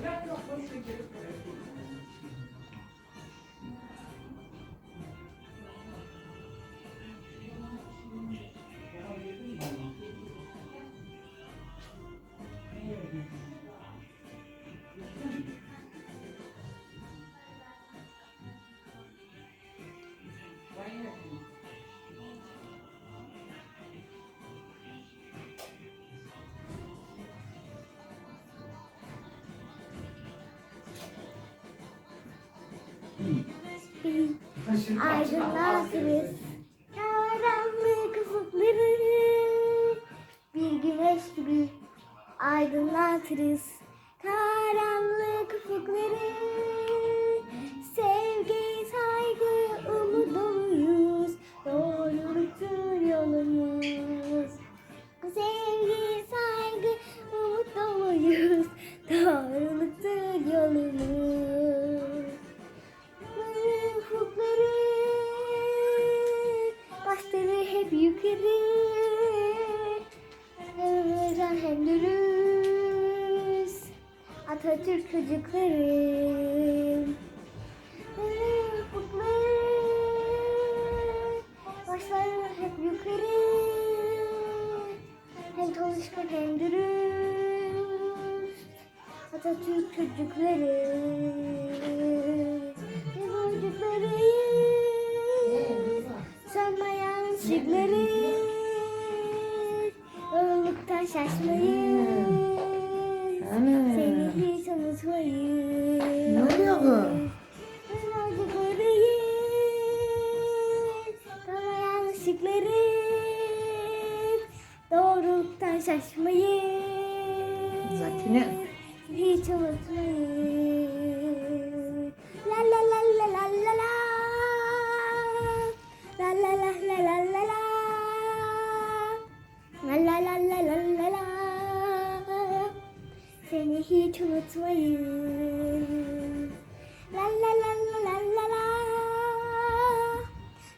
Será que ela foi sem querer? Aydınlatırız karanlık ufukları. Bir güneş gibi aydınlatırız. Karanlık ufukları. Sevgi, saygı, umut doluyuz Doğruluktur yolumuz. Sevgi, saygı, umut doluyuz Doğruluktur yolumuz yukarı Hem hem dürüst Atatürk çocukları Ufukları Başları hep yukarı Hem çalışkan hem dürüst Atatürk çocukları Çocukları Yolculuktan şaşmayın Ana. Seni hiç unutmayın Ne oluyor Sönmeyen ışıkları Doğruluktan şaşmayın Zakine. hiç unutmayın. Seni hiç unutmayın. La la la la la la la.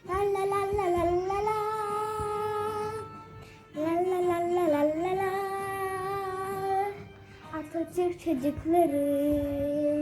La la la la la la la. La la la la la la la. Atatürk çocukları